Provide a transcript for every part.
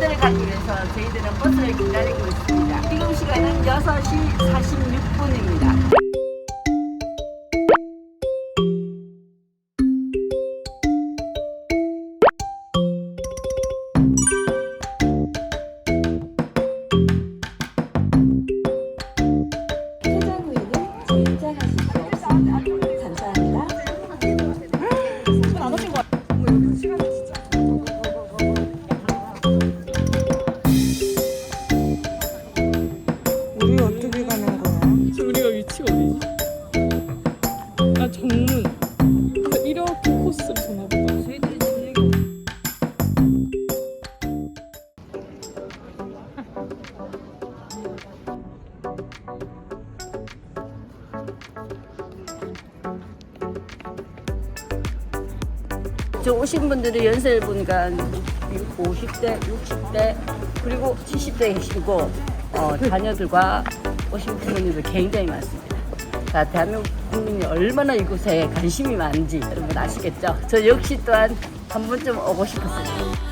그래서 저희들은 버스를 기다리고 있습니다. 지금 시간은 6시 46분입니다. 퇴장 후에는 저 오신 분들의 연세를 보니까 50대, 60대, 그리고 70대 계시고 어, 자녀들과 오신 부모님들 굉장히 많습니다. 자, 대한민국 국민이 얼마나 이곳에 관심이 많은지 여러분 아시겠죠? 저 역시 또한 한 번쯤 오고 싶었어요.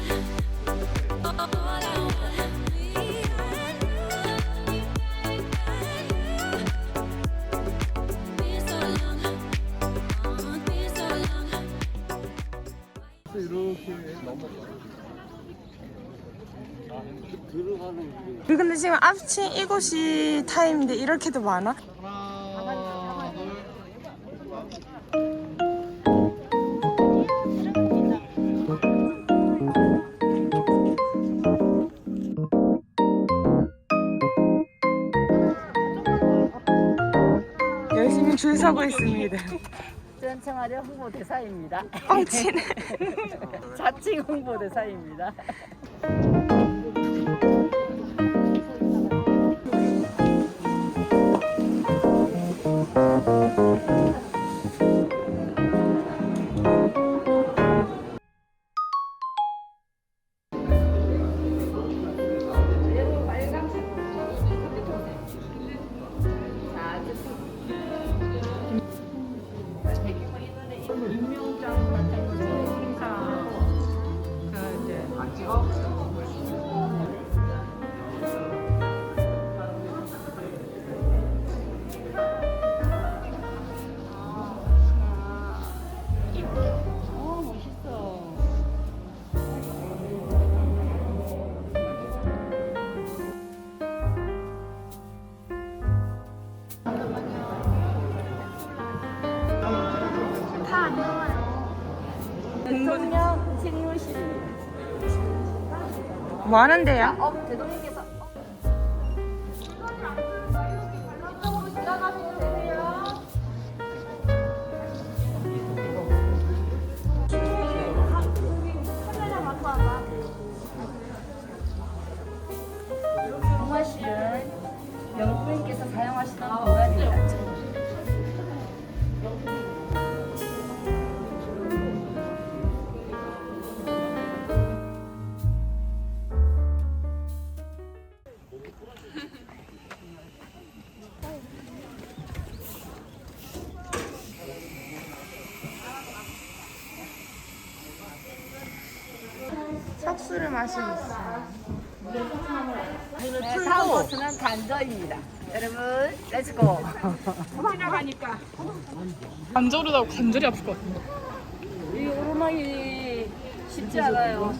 근데 지금 앞친 이곳이 타임인데 이렇게도 많아? 열심히 줄 서고 있습니다. 전청하려 홍보대사입니다. 뻥치네. 자칭 홍보대사입니다. 어, 대통령 식료실. 뭐 하는데요? 어, 대통령께서 석수를 마시고 있어요. 네, 다음 버스는 간저입니다. 여러분, 렛츠고. 관절하다고 관절이 아플 것 같은데 이 오르막이 쉽지 않아요.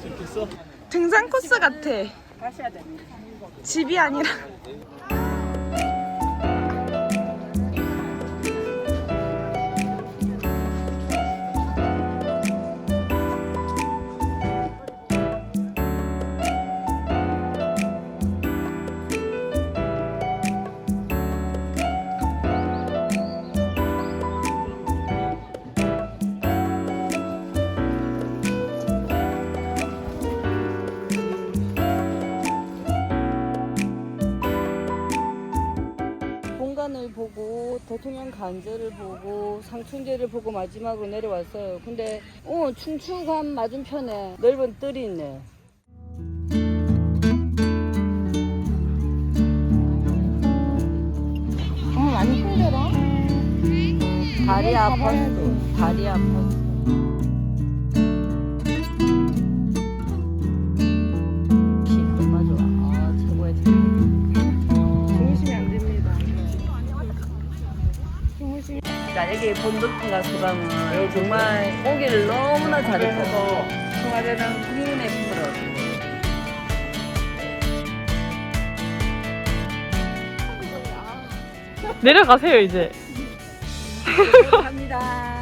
등산 코스 같아. 가셔야 됩니다. 집이 아니라. 보고 대통령 관저를 보고 상충제를 보고 마지막으로 내려왔어요. 근데 어 충충감 맞은편에 넓은 뜰이 있네. 어머 많이 힘들어. 다리 아팠어. 다리 아팠어. 본덕분과 소방은 정말 오기를 너무나 잘했고 청와대는 국민의 품으로 내려가세요 이제. 합니다.